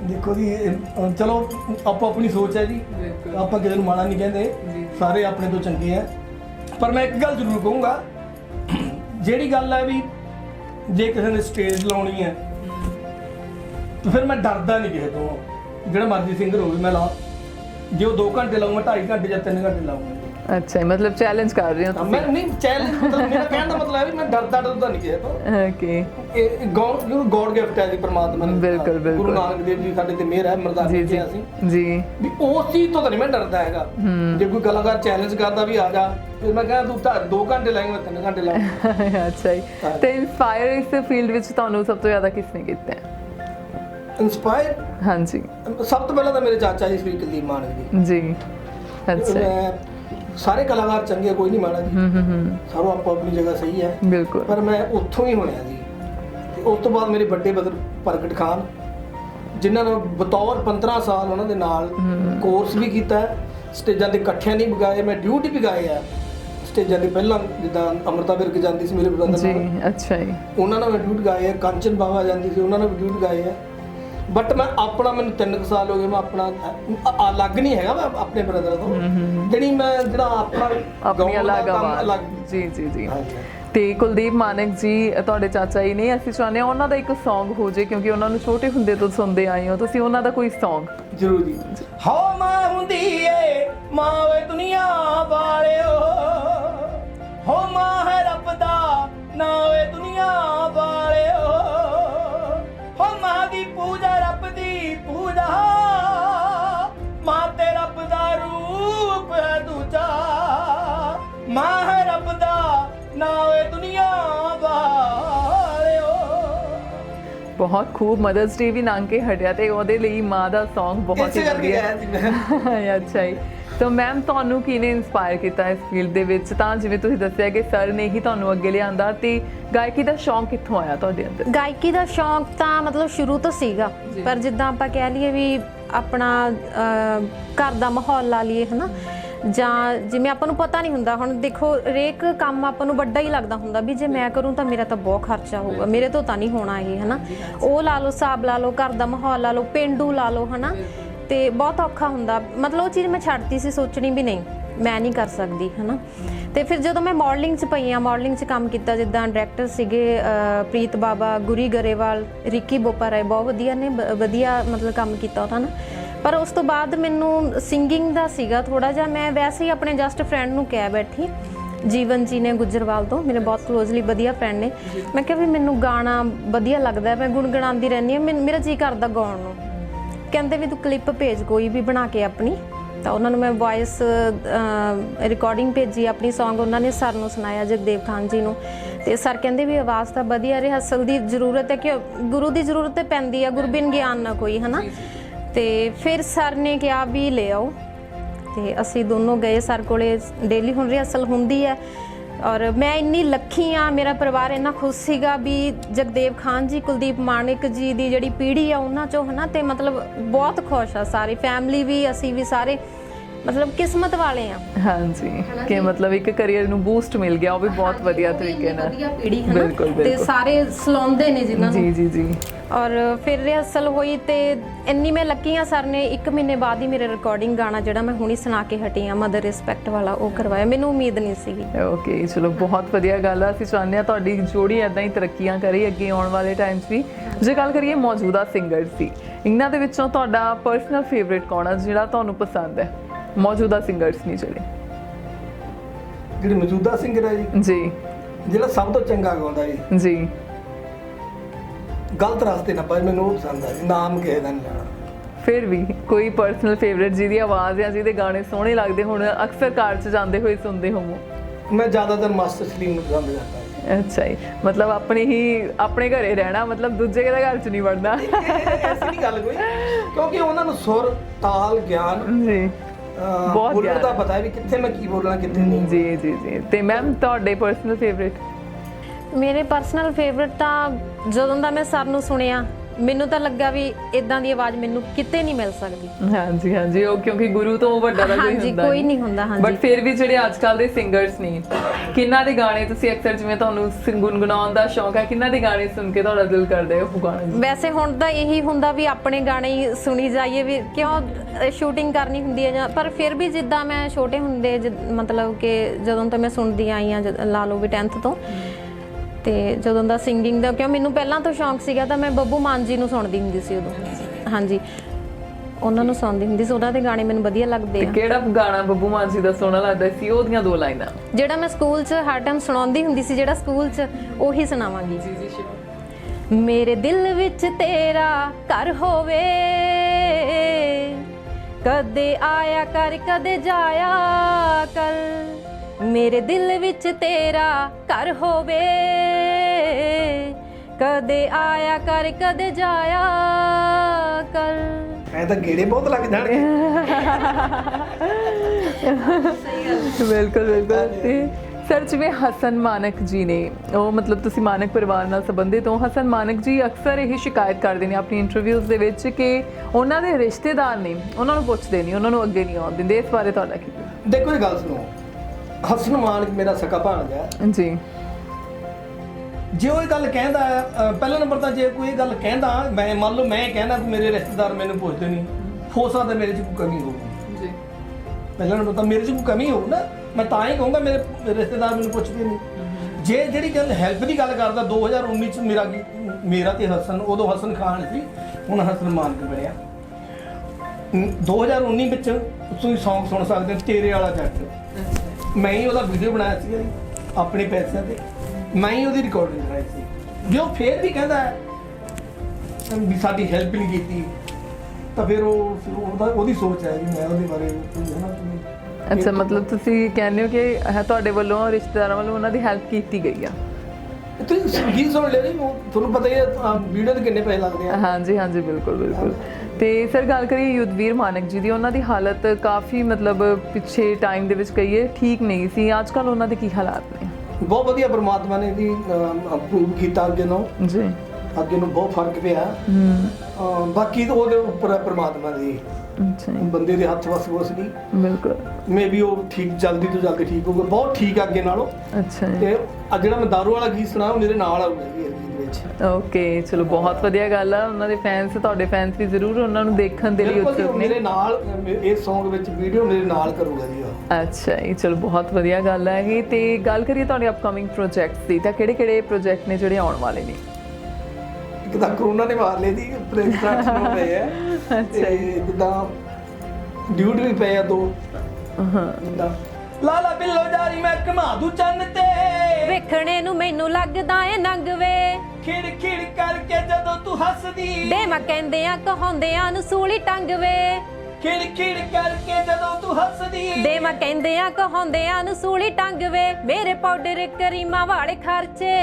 ਦੇਖੋ ਜੀ ਇਹ, ਅਹ ਚਲੋ ਆਪੋ ਆਪਣੀ ਸੋਚ ਹੈ ਜੀ। ਬਿਲਕੁਲ। ਆਪਾਂ ਕਿਸੇ ਨੂੰ ਮਾੜਾ ਨਹੀਂ ਕਹਿੰਦੇ। ਸਾਰੇ ਆਪਣੇ ਤੋਂ ਚੰਗੇ ਆ ਪਰ ਮੈਂ ਇੱਕ ਗੱਲ ਜ਼ਰੂਰ ਕਹੂੰਗਾ ਜਿਹੜੀ ਗੱਲ ਹੈ ਵੀ ਜੇ ਕਿਸੇ ਨੇ ਸਟੇਜ ਲਾਉਣੀ ਹੈ ਤਾਂ ਫਿਰ ਮੈਂ ਡਰਦਾ ਨਹੀਂ ਕਿਸੇ ਤੋਂ। ਜਿਹੜਾ ਮਰਜ਼ੀ ਸਿੰਗਰ ਹੋਵੇ ਮੈਂ ਲਾ ਜੇ ਉਹ 2 ਘੰਟੇ ਲਾਉਂਗਾ 2.5 ਘੰਟੇ ਜਾਂ 3 ਘੰਟੇ ਲਾਉਂਗਾ ਅੱਛਾ ਮਤਲਬ ਚੈਲੰਜ ਕਰ ਰਹੇ ਹੋ ਤਾਂ ਮੈਂ ਨਹੀਂ ਚੈਲੰਜ ਮਤਲਬ ਮੇਰਾ ਕਹਿਣ ਦਾ ਮਤਲਬ ਹੈ ਵੀ ਮੈਂ ਡਰਦਾ ਡਰਦਾ ਨਹੀਂ ਕਿਸੇ ਤੋਂ। ਓਕੇ ਇਹ ਗੋਡ ਗੋਡ ਗਿਫਟ ਹੈ ਜੀ ਪਰਮਾਤਮਾ ਨੇ ਬਿਲਕੁਲ, ਬਿਲਕੁਲ। ਗੁਰੂ ਨਾਨਕ ਦੇਵ ਜੀ ਸਾਡੇ ਤੇ ਮਿਹਰ ਹੈ ਮਰਦਾਸ ਜੀ ਜੀ ਜੀ ਅਸੀਂ ਜੀ। ਵੀ ਉਸ ਚੀਜ਼ ਤੋਂ ਤਾਂ ਨਹੀਂ ਮੈਂ ਡਰਦਾ ਹੈਗਾ। ਜੇ ਕੋਈ ਕਲਾਕਾਰ ਚੈਲੰਜ ਕਰਦਾ ਵੀ ਆ ਜਾ ਫਿਰ ਮੈਂ ਕਹਿੰਦਾ ਤੂੰ ਤਾਂ 2 ਘੰਟੇ ਲਾਏਂਗਾ 3 ਘੰਟੇ ਲਾਉਂਗਾ ਅੱਛਾ ਜੀ। ਤੇ ਇਨਸਪਾਇਰ ਇਸ ਫੀਲਡ ਵਿੱਚ ਤੁਹਾਨੂੰ ਸਭ ਤੋਂ ਜ਼ਿਆਦਾ ਕਿਸ ਨੇ ਕੀਤਾ? ਹੈ ਇਨਸਪਾਇਰ ਹਾਂਜੀ। ਸਭ ਤੋਂ ਪਹਿਲਾਂ ਤਾਂ ਮੇਰੇ ਚਾਚਾ ਜੀ ਸ੍ਰੀ ਕੁਲਦੀਪ ਮਾਨਕ ਜੀ। ਜੀ। ਅੱਛਾ ਮੈਂ ਸਾਰੇ ਕਲਾਕਾਰ ਚੰਗੇ ਕੋਈ ਨਹੀਂ ਮਾੜਾ ਜੀ। ਹੂੰ ਹੂੰ ਹੂੰ। ਸਾਰੋ ਆਪੋ ਆਪਣੀ ਜਗ੍ਹਾ ਸਹੀ ਹੈ। ਬਿਲਕੁਲ। ਪਰ ਮੈਂ ਉੱਥੋਂ ਹੀ ਹੋਇਆ ਜੀ। ਤੇ ਉਸ ਤੋਂ ਬਾਅਦ ਮੇਰੇ ਵੱਡੇ ਬਦਰ ਪ੍ਰਗਟ ਖਾਨ ਜਿਨ੍ਹਾਂ ਨੇ ਬਤੌਰ 15 ਸਾਲ ਉਹਨਾਂ ਦੇ ਨਾਲ ਕੋਰਸ ਵੀ ਕੀਤਾ ਹੈ। ਸਟੇਜਾਂ ਤੇ ਇਕੱਠਿਆਂ ਨਹੀਂ ਵਗਾਏ ਮੈਂ ਡਿਊਟੀ ਵੀ ਗਾਏ ਆ ਸਟੇਜਾਂ ਦੇ ਪਹਿਲਾਂ ਜਿੱਦਾਂ ਅਮਰਤਾ ਵਿਰਕ ਜਾਂਦੀ ਸੀ ਮੇਰੇ ਬ੍ਰਦਰ ਜੀ ਨਾਲ। ਅੱਛਾ ਜੀ। ਉਹਨਾਂ ਨਾਲ ਮੈਂ ਡਿਊਟ ਗਾਏ ਆ ਕੰਚਨ ਬਾਵਾ ਜਾਂਦੀ ਸੀ ਉਹਨਾਂ ਨਾਲ ਵੀ ਡਿਊਟ ਗਾਏ ਆ ਬਟ ਮੈਂ ਆਪਣਾ ਮੈਨੂੰ 3 ਸਾਲ ਹੋ ਗਏ ਮੈਂ ਆਪਣਾ ਅ- ਅਲੱਗ ਨਹੀਂ ਹੈਗਾ ਮੈਂ ਆਪਣੇ ਬ੍ਰਦਰ ਤੋਂ। ਜਿਹੜੀ ਮੈਂ ਜਿਹੜਾ ਆਪਣਾ ਆਪਣੀ ਗਾਉਣ ਦਾ ਅਲੱਗ ਕੰਮ ਆਵਾਜ਼। ਅਲੱਗ। ਜੀ ਜੀ ਜੀ। ਹਾਂਜੀ। ਤੇ ਕੁਲਦੀਪ ਮਾਨਕ ਜੀ ਤੁਹਾਡੇ ਚਾਚਾ ਜੀ ਨੇ ਅਸੀਂ ਚਾਹੁੰਦੇ ਹਾਂ ਉਹਨਾਂ ਦਾ ਇੱਕ Song ਹੋ ਜੇ ਕਿਉਂਕਿ ਉਹਨਾਂ ਨੂੰ ਛੋਟੇ ਹੁੰਦੇ ਤੋਂ ਸੁਣਦੇ ਆਏ ਹੋ। ਤੁਸੀਂ ਉਹਨਾਂ ਦਾ ਕੋਈ Song? ਜ਼ਰੂਰੀ ਹੋ ਮਾਂ ਹੁੰਦੀ ਏ ਮਾਂ ਵੇ ਦੁਨੀਆ ਵਾਲਿਓ। ਹੋ ਮਾਂ ਹੈ ਰੱਬ ਦਾ ਨਾ ਵੇ ਦੁਨੀਆ ਵਾਲਿਓ। ਬਹੁਤ ਖੂਬ ਮਦਰਸ ਡੇ ਵੀ ਲੰਘ ਕੇ ਹਟਿਆ ਤੇ ਉਹਦੇ ਲਈ ਮਾਂ ਦਾ Song ਬਹੁਤ ਹੀ ਵਧੀਆ। ਮੈਂ। ਅੱਛਾ ਜੀ। ਤਾਂ ਮੈਮ ਤੁਹਾਨੂੰ ਕਿਹਨੇ ਇਨਸਪਾਇਰ ਕੀਤਾ ਇਸ ਫੀਲਡ ਦੇ ਵਿੱਚ? ਤਾਂ ਜਿਵੇਂ ਤੁਸੀਂ ਦੱਸਿਆ ਕਿ ਸਰ ਨੇ ਹੀ ਤੁਹਾਨੂੰ ਅੱਗੇ ਲਿਆਂਦਾ ਤੇ ਗਾਇਕੀ ਦਾ ਸ਼ੌਂਕ ਕਿੱਥੋਂ ਆਇਆ ਤੁਹਾਡੇ ਅੰਦਰ? ਗਾਇਕੀ ਦਾ ਸ਼ੌਂਕ ਤਾਂ ਮਤਲਬ ਸ਼ੁਰੂ ਤੋਂ ਸੀਗਾ। ਪਰ ਜਿੱਦਾਂ ਆਪਾਂ ਕਹਿ ਲਈਏ ਵੀ ਆਪਣਾ ਘਰ ਦਾ ਮਾਹੌਲ ਲਾ ਲਈਏ ਹਨਾ? ਜਾਂ ਜਿਵੇਂ ਆਪਾਂ ਨੂੰ ਪਤਾ ਨਹੀਂ ਹੁੰਦਾ ਹੁਣ ਦੇਖੋ ਹਰੇਕ ਕੰਮ ਆਪਾਂ ਨੂੰ ਵੱਡਾ ਹੀ ਲੱਗਦਾ ਹੁੰਦਾ ਵੀ ਜੇ ਮੈਂ ਕਰੂੰ ਤਾਂ ਮੇਰਾ ਤਾਂ ਬਹੁਤ ਖਰਚਾ ਹੋਊਗਾ। ਮੇਰੇ ਤੋਂ ਤਾਂ ਨਹੀਂ ਹੋਣਾ ਇਹ ਹਨਾ? ਉਹ ਲਾ ਲਓ ਹਿਸਾਬ ਲਾ ਲਓ ਘਰ ਦਾ ਮਾਹੌਲ ਲਾ ਲਓ ਪਿੰਡੂ ਲਾ ਲਓ ਹਨਾ? ਤੇ ਬਹੁਤ ਔਖਾ ਹੁੰਦਾ। ਮਤਲਬ ਉਹ ਚੀਜ਼ ਮੈਂ ਛੱਡਤੀ ਸੀ ਸੋਚਣੀ ਵੀ ਨਹੀਂ ਮੈਂ ਨਹੀਂ ਕਰ ਸਕਦੀ ਹਨਾ? ਤੇ ਫਿਰ ਜਦੋਂ ਮੈਂ ਮਾਡਲਿੰਗ 'ਚ ਪਈ ਆ ਮਾਡਲਿੰਗ 'ਚ ਕੰਮ ਕੀਤਾ ਜਿੱਦਾਂ ਡਾਇਰੈਕਟਰ ਸੀਗੇ ਪ੍ਰੀਤ ਬਾਬਾ ਗੁਰੀ ਗਰੇਵਾਲ ਰਿੱਕੀ ਬੋਪਾ ਰਾਏ ਬਹੁਤ ਵਧੀਆ ਨੇ ਵਧੀਆ ਮਤਲਬ ਕੰਮ ਕੀਤਾ ਉਹਨਾਂ ਨੇ। ਪਰ ਉਸ ਤੋਂ ਬਾਅਦ ਮੈਨੂੰ ਸਿੰਗਿੰਗ ਦਾ ਸੀਗਾ ਥੋੜਾ ਜਿਹਾ। ਮੈਂ ਵੈਸੇ ਹੀ ਆਪਣੇ ਜਸਟ ਫਰੈਂਡ ਨੂੰ ਕਹਿ ਬੈਠੀ। ਜੀਵਨ ਜੀ ਨੇ ਗੁਜਰਵਾਲ ਤੋਂ। ਮੇਰੇ ਬਹੁਤ ਕਲੋਜ਼ਲੀ ਵਧੀਆ ਫਰੈਂਡ ਨੇ। ਮੈਂ ਕਿਹਾ ਵੀ ਮੈਨੂੰ ਗਾਣਾ ਵਧੀਆ ਲੱਗਦਾ ਹੈ, ਮੈਂ ਗੁੰਗਣਾਉਂਦੀ ਰਹਿੰਦੀ ਹਾਂ। ਮੈਨ- ਮੇਰਾ ਜੀ ਕਰਦਾ ਗਾਉਣ ਨੂੰ। ਕਹਿੰਦੇ ਵੀ ਤੂੰ ਕਲਿੱਪ ਭੇਜ ਕੋਈ ਵੀ ਬਣਾ ਕੇ ਆਪਣੀ। ਤਾਂ ਉਹਨਾਂ ਨੂੰ ਮੈਂ ਵੌਇਸ ਰਿਕਾਰਡਿੰਗ ਭੇਜੀ ਆਪਣੀ Song ਉਹਨਾਂ ਨੇ ਸਰ ਨੂੰ ਸੁਣਾਇਆ ਜਗਦੇਵ ਖਾਨ ਜੀ ਨੂੰ। ਤੇ ਸਰ ਕਹਿੰਦੇ ਵੀ ਆਵਾਜ਼ ਤਾਂ ਵਧੀਆ ਰਿਹਰਸਲ ਦੀ ਜ਼ਰੂਰਤ ਹੈ ਕਿ ਗੁਰੂ ਦੀ ਜ਼ਰੂਰਤ ਤੇ ਪੈਂਦੀ ਹੈ ਗੁਰਬਿਨ ਗਿਆਨ ਨਾ ਕੋਈ ਹਨਾ? ਤੇ ਫਿਰ ਸਰ ਨੇ ਕਿਹਾ ਵੀ ਲੈ ਆਓ। ਤੇ ਅਸੀਂ ਦੋਨੋਂ ਗਏ, ਸਰ ਕੋਲੇ ਡੇਲੀ ਹੁਣ ਰਿਹਰਸਲ ਹੁੰਦੀ ਹੈ। ਔਰ ਮੈਂ ਇੰਨੀ ਲੱਖੀ ਆ ਮੇਰਾ ਪਰਿਵਾਰ ਇੰਨਾ ਖੁਸ਼ ਸੀਗਾ ਵੀ ਜਗਦੇਵ ਖਾਨ ਜੀ, ਕੁਲਦੀਪ ਮਾਨਿਕ ਜੀ ਦੀ ਜਿਹੜੀ ਪੀੜ੍ਹੀ ਆ, ਉਹਨਾਂ ਚੋਂ ਹਨਾ, ਤੇ ਮਤਲਬ ਬਹੁਤ ਖੁਸ਼ ਆ ਸਾਰੀ ਫੈਮਿਲੀ ਵੀ, ਅਸੀਂ ਵੀ ਸਾਰੇ। ਮਤਲਬ ਕਿਸਮਤ ਵਾਲੇ ਆ। ਹਾਂਜੀ ਕਿ ਮਤਲਬ ਇੱਕ ਕੈਰੀਅਰ ਨੂੰ ਬੂਸਟ ਮਿਲ ਗਿਆ ਉਹ ਵੀ ਬਹੁਤ ਵਧੀਆ ਤਰੀਕੇ ਨਾਲ। ਵਧੀਆ ਪੀੜ੍ਹੀ ਹੈ ਬਿਲਕੁਲ, ਤੇ। ਸਾਰੇ ਸਲਾਉਂਦੇ ਨੇ ਜਿਨ੍ਹਾਂ ਨੂੰ। ਜੀ ਜੀ ਜੀ। ਔਰ ਫਿਰ ਰਿਹਰਸਲ ਹੋਈ ਤੇ ਇੰਨੀ ਮੈਂ ਲੱਕੀ ਆ ਸਰ ਨੇ 1 ਮਹੀਨੇ ਬਾਅਦ ਹੀ ਮੇਰੇ ਰਿਕਾਰਡਿੰਗ ਗਾਣਾ ਜਿਹੜਾ ਮੈਂ ਹੁਣੀ ਸੁਣਾ ਕੇ ਹਟੀ ਆ ਮਦਰ ਰਿਸਪੈਕਟ ਵਾਲਾ ਉਹ ਕਰਵਾਇਆ। ਮੈਨੂੰ ਉਮੀਦ ਨਹੀਂ ਸੀਗੀ। ਓਕੇ ਚਲੋ ਬਹੁਤ ਵਧੀਆ ਗੱਲ ਆ। ਅਸੀਂ ਚਾਹੁੰਦੇ ਹਾਂ ਤੁਹਾਡੀ ਜੋੜੀ ਐਦਾਂ ਹੀ ਤਰੱਕੀਆਂ ਕਰੇ ਅੱਗੇ ਆਉਣ ਵਾਲੇ ਟਾਈਮਸ ਵੀ। ਜੇ ਗੱਲ ਕਰੀਏ ਮੌਜੂਦਾ ਸਿੰਗਰਸ ਦੀ ਇਹਨਾਂ ਦੇ ਵਿੱਚੋਂ ਤੁਹਾਡਾ ਪਰਸਨਲ ਫੇਵਰਿਟ ਕੌਣ ਆ ਜਿਹੜਾ ਤੁਹਾਨੂੰ ਪਸੰਦ ਹੈ? ਮੌਜੂਦਾ ਸਿੰਗਰਸ ਨਹੀਂ ਜਿਹੜੇ। ਜਿਹੜੀ ਮੌਜੂਦਾ ਸਿੰਗਰ ਹੈ ਜੀ। ਜੀ। ਜਿਹੜਾ ਸਭ ਤੋਂ ਚੰਗਾ ਗਾਉਂਦਾ ਜੀ। ਜੀ। ਗਲਤ ਰਸਤੇ ਨਾ ਪਾਏ ਮੈਨੂੰ ਉਹ ਪਸੰਦ ਆ ਜੀ। ਨਾਮ ਕਿਸੇ ਦਾ ਨਹੀਂ ਲੈਣਾ। ਫਿਰ ਵੀ ਕੋਈ ਪਰਸਨਲ ਫੇਵਰਿਟ ਜਿਹਦੀ ਆਵਾਜ਼ ਜਾਂ ਜਿਹਦੇ ਗਾਣੇ ਸੋਹਣੇ ਲੱਗਦੇ ਹੁਣ ਅਕਸਰ ਕਾਰ 'ਚ ਜਾਂਦੇ ਹੋਏ ਸੁਣਦੇ ਹੋਵੋ। ਮੈਂ ਜ਼ਿਆਦਾਤਰ ਮਾਸਟਰ ਸਲੀਮ ਨੂੰ ਪਸੰਦ ਕਰਦਾ ਅੱਛਾ ਜੀ। ਮਤਲਬ ਆਪਣੇ ਹੀ ਆਪਣੇ ਘਰੇ ਰਹਿਣਾ ਮਤਲਬ ਦੂਜੇ ਦੇ ਘਰ 'ਚ ਨਹੀਂ ਵੜਨਾ। ਐਸੀ ਨਹੀਂ ਗੱਲ ਕੋਈ। ਕਿਉਂਕਿ ਉਹਨਾਂ ਨੂੰ ਸੁਰ ਤਾਲ ਗਿਆਨ ਜੀ। ਬਹੁਤ ਬੋਲਣ ਦਾ। ਪਤਾ ਹੈ ਵੀ ਕਿੱਥੇ ਮੈਂ ਕੀ ਬੋਲਣਾ ਕਿੱਥੇ ਨਹੀਂ ਜੀ ਜੀ ਜੀ। ਤੇ ਮੈਮ ਤੁਹਾਡੇ ਪਰਸਨਲ ਫੇਵਰਿਟ ਮੇਰੇ ਪਰਸਨਲ ਫੇਵਰਿਟ ਤਾਂ ਜਦੋਂ ਦਾ ਮੈਂ ਸਰ ਨੂੰ ਸੁਣਿਆ ਮੈਨੂੰ ਤਾਂ ਲੱਗਾ ਵੀ ਇਦਾਂ ਦੀ ਆਵਾਜ਼ ਮੈਨੂੰ ਕਿਤੇ ਨਹੀਂ ਮਿਲ ਸਕਦੀ। ਹਾਂਜੀ ਹਾਂਜੀ ਉਹ ਕਿਉਂਕਿ ਗੁਰੂ ਤੋਂ ਵੱਡਾ ਤਾਂ ਕੋਈ ਹਾਂਜੀ, ਹੁੰਦਾ ਕੋਈ ਨਹੀਂ ਹੁੰਦਾ, ਹਾਂਜੀ। ਬਟ ਫਿਰ ਵੀ ਜਿਹੜੇ ਅੱਜ ਕੱਲ ਦੇ ਸਿੰਗਰਸ ਨੇ ਕਿੰਨਾ ਦੇ ਗਾਣੇ ਤੁਸੀਂ ਅਕਸਰ ਜਿਵੇਂ ਤੁਹਾਨੂੰ ਗੁਣਗੁਣਾਉਣ ਦਾ ਸ਼ੌਂਕ ਹੈ ਕਿੰਨਾ ਦੇ ਗਾਣੇ ਸੁਣ ਕੇ ਤੁਹਾਡਾ ਦਿਲ ਕਰਦਾ ਹੈ ਉਹ ਗਾਣੇ ਵੈਸੇ ਹੁਣ ਤਾਂ ਇਹੀ ਹੁੰਦਾ ਵੀ ਆਪਣੇ ਗਾਣੇ ਹੀ ਸੁਣੀ ਜਾਈਏ ਵੀ ਕਿਉਂ ਸ਼ੂਟਿੰਗ ਕਰਨੀ ਹੁੰਦੀ ਹੈ ਜਾਂ ਪਰ ਫਿਰ ਵੀ ਜਿੱਦਾਂ ਮੈਂ ਛੋਟੇ ਹੁੰਦੇ ਮਤਲਬ ਕਿ ਜਦੋਂ ਤੋਂ ਮੈਂ ਸੁਣਦੀ ਆਈ ਆ ਲਾ ਲਓ ਵੀ 10th ਤੋਂ ਤੇ ਜਦੋਂ ਦਾ ਸਿੰਗਿੰਗ ਦਾ ਕਿਉਂ ਮੈਨੂੰ ਪਹਿਲਾਂ ਤੋਂ ਸ਼ੌਂਕ ਸੀਗਾ ਤਾਂ ਮੈਂ ਬੱਬੂ ਮਾਨ ਜੀ ਨੂੰ ਸੁਣਦੀ ਹੁੰਦੀ ਸੀ ਉਦੋਂ। ਹਾਂਜੀ। ਉਹਨਾਂ ਨੂੰ ਸੁਣਦੀ ਹੁੰਦੀ ਸੀ ਉਹਨਾਂ ਦੇ ਗਾਣੇ ਮੈਨੂੰ ਵਧੀਆ ਲੱਗਦੇ ਆ। ਕਿਹੜਾ ਗਾਣਾ ਬੱਬੂ ਮਾਨ ਜੀ ਦਾ ਸੋਹਣਾ ਲੱਗਦਾ ਸੀ? ਉਹਦੀਆਂ ਦੋ ਲਾਈਨਾਂ। ਜਿਹੜਾ ਮੈਂ ਸਕੂਲ 'ਚ ਹਰ ਟਾਈਮ ਸੁਣਾਉਂਦੀ ਹੁੰਦੀ ਸੀ ਜਿਹੜਾ ਸਕੂਲ 'ਚ ਉਹੀ ਸੁਣਾਵਾਂਗੀ। ਜੀ ਜੀ ਮੇਰੇ ਦਿਲ ਵਿੱਚ ਤੇਰਾ ਘਰ ਹੋਵੇ। ਕਦੇ ਆਇਆ ਕਰ ਕਦੇ ਜਾਇਆ ਕਰ। ਮੇਰੇ ਦਿਲ ਵਿੱਚ ਤੇਰਾ ਘਰ ਹੋਵੇ। ਕਦੇ ਆਇਆ ਕਰ ਕਦੇ ਜਾਇਆ ਕਰ। ਐ ਤਾਂ ਗੇੜੇ ਬਹੁਤ ਲੱਗ ਜਾਣਗੇ। ਬਿਲਕੁਲ ਬਿਲਕੁਲ। ਤੇ ਸਰ ਜਿਵੇਂ ਹਸਨ ਮਾਨਕ ਜੀ ਨੇ ਉਹ ਮਤਲਬ ਤੁਸੀਂ ਮਾਨਕ ਪਰਿਵਾਰ ਨਾਲ ਸੰਬੰਧਿਤ ਹੋ ਹਸਨ ਮਾਨਕ ਜੀ ਅਕਸਰ ਇਹ ਸ਼ਿਕਾਇਤ ਕਰਦੇ ਨੇ ਆਪਣੀ ਇੰਟਰਵਿਊਜ਼ ਦੇ ਵਿੱਚ ਕਿ ਉਹਨਾਂ ਦੇ ਰਿਸ਼ਤੇਦਾਰ ਨੇ ਉਹਨਾਂ ਨੂੰ ਪੁੱਛਦੇ ਨਹੀਂ ਉਹਨਾਂ ਨੂੰ ਅੱਗੇ ਨਹੀਂ ਆਉਣ ਦਿੰਦੇ। ਇਸ ਬਾਰੇ ਤੁਹਾਡਾ ਕੀ? ਦੇਖੋ ਇਹ ਗੱਲ ਸੁਣੋ। ਹਸਨ ਮਾਨਕ ਮੇਰਾ ਸਕਾ ਭਾਣਜਾ ਹੈ। ਜੀ। ਜੇ ਉਹ ਇਹ ਗੱਲ ਕਹਿੰਦਾ ਹੈ, ਅ, ਪਹਿਲਾ ਨੰਬਰ ਤਾਂ ਜੇ ਕੋਈ ਇਹ ਗੱਲ ਕਹਿੰਦਾ ਮੈਂ ਮੰਨ ਲਓ ਮੈਂ ਕਹਿੰਦਾ ਕਿ ਮੇਰੇ ਰਿਸ਼ਤੇਦਾਰ ਮੈਨੂੰ ਪੁੱਛਦੇ ਨਹੀਂ ਹੋ ਸਕਦਾ ਮੇਰੇ 'ਚ ਕੋਈ ਕਮੀ ਹੋਊਗੀ। ਜੀ। ਪਹਿਲਾ ਨੰਬਰ ਤਾਂ ਮੇਰੇ 'ਚ ਕੋਈ ਕਮੀ ਹੋਊ ਨਾ ਮੈਂ ਤਾਂ ਹੀ ਕਹੂੰਗਾ ਮੇਰੇ ਰਿਸ਼ਤੇਦਾਰ ਮੈਨੂੰ ਪੁੱਛਦੇ ਨਹੀਂ। ਜੇ ਜਿਹੜੀ ਗੱਲ ਹੈਲਪ ਦੀ ਗੱਲ ਕਰਦਾ 2019 ਚ ਮੇਰਾ ਕੀ- ਮੇਰਾ ਤੇ ਹਸਨ ਉਦੋਂ ਹਸਨ ਖਾਨ ਸੀ ਹੁਣ ਹਸਨ ਮਾਨਕ ਬਣਿਆ? ਅਮ 2019 ਵਿੱਚ ਤੁਸੀਂ Song ਸੁਣ ਸਕਦੇ ਹੋ ਤੇਰੇ ਵਾਲਾ ਜੱਟ ਮੈਂ ਹੀ ਉਹਦਾ ਵੀਡੀਓ ਬਣਾਇਆ ਸੀ ਆਪਣੇ ਪੈਸਿਆਂ ਤੇ। ਮੈਂ ਹੀ ਉਹਦੀ ਰਿਕਾਰਡਿੰਗ ਕਰਾਈ ਸੀ। ਜੋ ਫੇਰ ਵੀ ਕਹਿੰਦਾ ਹੈ ਵੀ ਸਾਡੀ ਹੈਲਪ ਨਹੀਂ ਕੀਤੀ ਤਾਂ ਫਿਰ ਉਹ ਫਿਰ ਉਹਦਾ ਉਹਦੀ ਸੋਚ ਹੈ ਵੀ ਮੈਂ ਉਹਦੇ ਬਾਰੇ ਕੋਈ ਹੈ ਨਾ ਕੋਈ- ਅੱਛਾ ਮਤਲਬ ਤੁਸੀਂ ਕਹਿੰਦੇ ਹੋ ਕਿ ਅਹ, ਤੁਹਾਡੇ ਵੱਲੋਂ ਰਿਸ਼ਤੇਦਾਰਾਂ ਵੱਲੋਂ ਉਹਨਾਂ ਦੀ ਹੈਲਪ ਕੀਤੀ ਗਈ ਆ। ਤੁਸੀਂ ਗੀਤ ਸੁਣ ਲਿਆ ਜੀ ਉਹ ਤੁਹਾਨੂੰ ਪਤਾ ਹੀ ਹੈ ਵੀਡੀਓ ਦੇ ਕਿੰਨੇ ਪੈਸੇ ਲੱਗਦੇ ਆ। ਹਾਂਜੀ ਹਾਂਜੀ ਬਿਲਕੁਲ ਬਿਲਕੁਲ। ਤੇ ਸਰ ਗੱਲ ਕਰੀਏ ਯੁੱਧਵੀਰ ਮਾਨਕ ਜੀ ਦੀ ਉਹਨਾਂ ਦੀ ਹਾਲਤ ਕਾਫੀ ਮਤਲਬ ਪਿੱਛੇ ਟਾਈਮ ਦੇ ਵਿੱਚ ਕਹੀਏ ਠੀਕ ਨਹੀਂ ਸੀ। ਅੱਜ ਕੱਲ ਉਹਨਾਂ ਦੇ ਕੀ ਹਾਲਾਤ ਨੇ? ਬਹੁਤ ਵਧੀਆ ਪ੍ਰਮਾਤਮਾ ਨੇ ਵੀ ਅਪਰੂਵ ਕੀਤਾ ਅੱਗੇ ਨੂੰ ਜੀ। ਅੱਗੇ ਨੂੰ ਬਹੁਤ ਫ਼ਰਕ ਪਿਆ। ਹੂੰ। ਬਾਕੀ ਉਹਦੇ ਉੱਪਰ ਪ੍ਰਮਾਤਮਾ ਦੀ। ਅੱਛਾ ਜੀ, ਬੰਦੇ ਦੇ ਹੱਥ ਵਸ ਵਸ ਨਹੀਂ ਬਿਲਕੁਲ। ਮੇ ਵੀ ਉਹ ਠੀਕ ਜਲਦੀ ਤੋਂ ਜਲਦੀ ਠੀਕ ਹੋਊਗਾ ਬਹੁਤ ਠੀਕ ਆ ਅੱਗੇ ਨਾਲੋਂ। ਅੱਛਾ ਜੀ। ਤੇ ਆ ਜਿਹੜਾ ਮੈਂ ਦਾਰੂ ਵਾਲਾ ਗੀਤ ਸੁਣਾ ਉਹ ਮੇਰੇ ਨਾਲ ਆਊਗਾ ਜੀ ਇਸ ਗੀਤ ਵਿੱਚ। ਓਕੇ ਚਲੋ ਬਹੁਤ ਵਧੀਆ ਗੱਲ ਆ। ਉਹਨਾਂ ਦੇ ਫੈਨਸ ਤੁਹਾਡੇ ਫੈਨਸ ਵੀ ਜ਼ਰੂਰ ਉਹਨਾਂ ਨੂੰ ਦੇਖਣ ਦੇ ਲਈ ਬਿਲਕੁਲ ਜੀ, ਉਹ ਉਤਸੁਕ ਨੇ ਮੇਰੇ ਨਾਲ ਇਸ Song ਵਿੱਚ ਵੀਡੀਓ ਮੇਰੇ ਨਾਲ ਕਰੂਗਾ ਜੀ ਉਹ। ਅੱਛਾ ਜੀ ਚਲੋ ਬਹੁਤ ਵਧੀਆ ਗੱਲ ਹੈਗੀ ਤੇ ਗੱਲ ਕਰੀਏ ਤੁਹਾਡੇ ਅਪਕਮਿੰਗ ਪ੍ਰੋਜੈਕਟਸ ਦੀ ਤਾਂ ਕਿਹੜੇ ਕਿਹੜੇ ਪ੍ਰੋਜੈਕਟ ਨੇ ਜਿਹੜੇ ਆਉਣ ਵਾਲੇ ਨੇ? ਇੱਕ ਤਾਂ ਕਰੋਨਾ ਨੇ ਮਾਰ ਲਈ ਦੀ ਪ੍ਰੈਜ਼ੈਂਟੇਸ਼ਨ ਹੋ ਪਏ ਹੈ ਅੱਛਾ ਜਿੱਦਾਂ ਡਿਊਟ ਵੀ ਪਏ ਆ ਦੋ। ਹਾਂ। ਜਿੱਦਾਂ ਲਾਲਾ ਬਿੱਲੋ ਜਾਰੀ ਮੈਂ ਘਮਾ ਦੂ ਚੰਨ ਤੇ। ਵੇਖਣੇ ਨੂੰ ਮੈਨੂੰ ਲੱਗਦਾ ਏ ਨੰਗ ਵੇ। ਖਿੜ ਖਿੜ ਕਰਕੇ ਜਦੋਂ ਤੂੰ ਹੱਸਦੀ। ਦੇ ਮੈਂ ਕਹਿੰਦਿਆਂ ਕਹਾਉਂਦਿਆਂ ਨੂੰ ਸੂਲੀ ਟੰਗ ਵੇ। ਖਿੜ ਖਿੜ ਕਰਕੇ ਜਦੋਂ ਤੂੰ ਹੱਸਦੀ। ਦੇ ਮੈਂ ਕਹਿੰਦਿਆਂ ਕਹਾਉਂਦਿਆਂ ਨੂੰ ਸੂਲੀ ਟੰਗ ਵੇ। ਮੇਰੇ ਪਾਊਡਰ ਕਰੀਮਾਂ ਵਾਲੇ ਖਰਚੇ।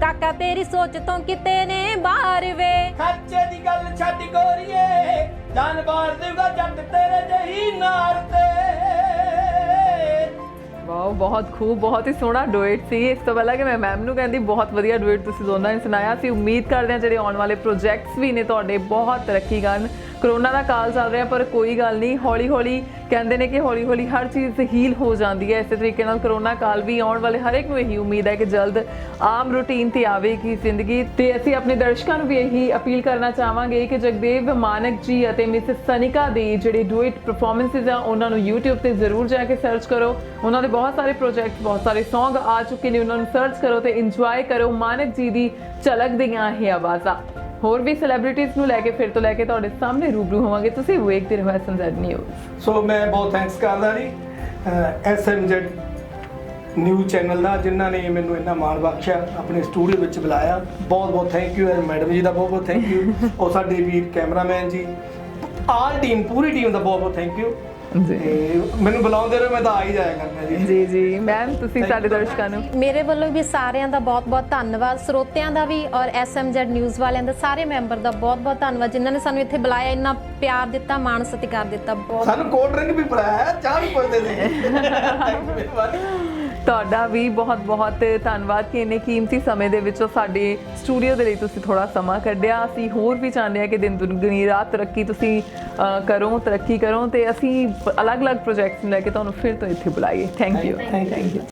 ਕਾਕਾ ਤੇਰੀ ਸੋਚ ਤੋਂ ਕਿਤੇ ਨੇ ਬਾਹਰ ਵੇ। ਖਰਚੇ ਦੀ ਗੱਲ ਛੱਡ ਗੋਰੀਏ ਜਾਨ ਬਾਰ ਦੇਊਗਾ ਜੱਟ ਤੇਰੇ ਜਹੀ ਨਾਰ ਤੇ। ਵਾਓ ਬਹੁਤ ਖੂਬ ਬਹੁਤ ਹੀ ਸੋਹਣਾ ਡੁਏਟ ਸੀ। ਇਸ ਤੋਂ ਪਹਿਲਾਂ ਕਿ ਮੈਂ ਮੈਮ ਨੂੰ ਕਹਿੰਦੀ ਬਹੁਤ ਵਧੀਆ ਡੁਏਟ ਤੁਸੀਂ ਦੋਨਾਂ ਨੇ ਸੁਣਾਇਆ। ਸੀ ਉਮੀਦ ਕਰਦੇ ਹਾਂ ਜਿਹੜੇ ਆਉਣ ਵਾਲੇ ਪ੍ਰੋਜੈਕਟਸ ਵੀ ਨੇ ਤੁਹਾਡੇ ਬਹੁਤ ਤਰੱਕੀ ਕਰਨ। ਕਰੋਨਾ ਦਾ ਕਾਲ ਚੱਲ ਰਿਹਾ, ਪਰ ਕੋਈ ਗੱਲ ਨਹੀਂ ਹੌਲੀ ਹੌਲੀ ਕਹਿੰਦੇ ਨੇ ਕਿ ਹੌਲੀ ਹੌਲੀ ਹਰ ਚੀਜ਼ ਹੀਲ ਹੋ ਜਾਂਦੀ ਹੈ। ਇਸੇ ਤਰੀਕੇ ਨਾਲ ਕਰੋਨਾ ਕਾਲ ਵੀ ਆਉਣ ਵਾਲੇ ਹਰ ਇੱਕ ਨੂੰ ਇਹੀ ਉਮੀਦ ਹੈ ਕਿ ਜਲਦ ਆਮ ਰੂਟੀਨ ਤੇ ਆਵੇਗੀ ਜ਼ਿੰਦਗੀ। ਤੇ ਅਸੀਂ ਆਪਣੇ ਦਰਸ਼ਕਾਂ ਨੂੰ ਵੀ ਇਹੀ ਅਪੀਲ ਕਰਨਾ ਚਾਹਾਂਗੇ ਕਿ ਜਗਦੇਵ ਮਾਨਕ ਜੀ ਅਤੇ ਮਿਸਿਸ ਸਨਿਕਾ ਦੇ ਜਿਹੜੇ ਡੁਏਟ ਪਰਫਾਰਮੈਂਸਸ ਆ, ਉਹਨਾਂ ਨੂੰ YouTube ਤੇ ਜ਼ਰੂਰ ਜਾ ਕੇ ਸਰਚ ਕਰੋ। ਉਹਨਾਂ ਦੇ ਬਹੁਤ ਸਾਰੇ ਪ੍ਰੋਜੈਕਟ ਬਹੁਤ ਸਾਰੇ Song ਆ ਚੁੱਕੇ ਨੇ, ਉਹਨਾਂ ਨੂੰ ਸਰਚ ਕਰੋ ਤੇ ਇੰਜੋਏ ਕਰੋ। ਮਾਨਕ ਜੀ ਦੀ ਝਲਕ ਦੀਆਂ ਇਹ ਆਵਾਜ਼ਾਂ। ਹੋਰ ਵੀ ਸੈਲੀਬ੍ਰਿਟੀਜ਼ ਨੂੰ ਲੈ ਕੇ ਫਿਰ ਤੋਂ ਲੈ ਕੇ ਤੁਹਾਡੇ ਸਾਹਮਣੇ ਰੂਬਰੂ ਹੋਵਾਂਗੇ। ਤੁਸੀਂ ਵੇਖਦੇ ਰਹੋ ਐਸਐਨਜ਼ੈਡ ਨਿਊਜ਼ ਸੋ ਮੈਂ ਬਹੁਤ ਥੈਂਕਸ ਕਰਦਾ ਜੀ। ਐਸਐਮਜ਼ੈਡ ਨਿਊ ਚੈਨਲ ਦਾ ਜਿਨ੍ਹਾਂ ਨੇ ਮੈਨੂੰ ਇੰਨਾ ਮਾਣ ਬਖਸ਼ਿਆ ਆਪਣੇ ਸਟੂਡੀਓ ਵਿੱਚ ਬੁਲਾਇਆ। ਬਹੁਤ ਬਹੁਤ ਥੈਂਕ ਯੂ ਮੈਡਮ ਜੀ ਦਾ ਬਹੁਤ ਬਹੁਤ ਥੈਂਕ ਯੂ ਔਰ ਸਾਡੇ ਵੀਰ ਕੈਮਰਾਮੈਨ ਜੀ ਆਲ ਟੀਮ ਪੂਰੀ ਟੀਮ ਦਾ ਬਹੁਤ ਬਹੁਤ ਥੈਂਕ ਯੂ ਜੀ। ਮੈਨੂੰ ਬੁਲਾਉਂਦੇ ਰਹੋ ਮੈਂ ਤਾਂ ਆ ਹੀ ਜਾਇਆ ਕਰਨਾ ਜੀ। ਜੀ ਜੀ। ਮੈਮ ਤੁਸੀਂ ਸਾਡੇ ਦਰਸ਼ਕਾਂ ਨੂੰ। ਮੇਰੇ ਵੱਲੋਂ ਵੀ ਸਾਰਿਆਂ ਦਾ ਬਹੁਤ-ਬਹੁਤ ਧੰਨਵਾਦ ਸਰੋਤਿਆਂ ਦਾ ਵੀ ਔਰ ਐਸਐਮਜ਼ੈਡ ਨਿਊਜ਼ ਵਾਲਿਆਂ ਦਾ ਸਾਰੇ ਮੈਂਬਰ ਦਾ ਬਹੁਤ-ਬਹੁਤ ਧੰਨਵਾਦ ਜਿਨ੍ਹਾਂ ਨੇ ਸਾਨੂੰ ਇੱਥੇ ਬੁਲਾਇਆ ਇੰਨਾ ਪਿਆਰ ਦਿੱਤਾ ਮਾਣ ਸਤਿਕਾਰ ਦਿੱਤਾ ਬਹੁਤ ਸਾਨੂੰ ਕੋਲਡ ਡਰਿੰਕ ਵੀ ਪਿਲਾਇਆ ਚਾਹ ਵੀ ਪੁੱਛਦੇ ਸੀ ਥੈਂਕ ਯੂ ਵੈਰੀ ਤੁਹਾਡਾ ਵੀ ਬਹੁਤ-ਬਹੁਤ ਧੰਨਵਾਦ ਕਿ ਇੰਨੇ ਕੀਮਤੀ ਸਮੇਂ ਦੇ ਵਿੱਚੋਂ ਸਾਡੇ ਸਟੂਡੀਓ ਦੇ ਲਈ ਤੁਸੀਂ ਥੋੜਾ ਸਮਾਂ ਕੱਢਿਆ। ਅਸੀਂ ਹੋਰ ਵੀ ਚਾਹੁੰਦੇ ਹਾਂ ਕਿ ਦਿਨ ਦੁਗਣੀ ਰਾਤ ਤਰੱਕੀ ਤੁਸੀਂ ਕਰੋ, ਤਰੱਕੀ ਕਰੋ ਤੇ ਅਸੀਂ ਅਲੱਗ-ਅਲੱਗ ਪ੍ਰੋਜੈਕਟਸ ਨੂੰ ਲੈ ਕੇ ਤੁਹਾਨੂੰ ਫਿਰ ਤੋਂ ਇੱਥੇ ਬੁਲਾਈਏ। Thank you thank you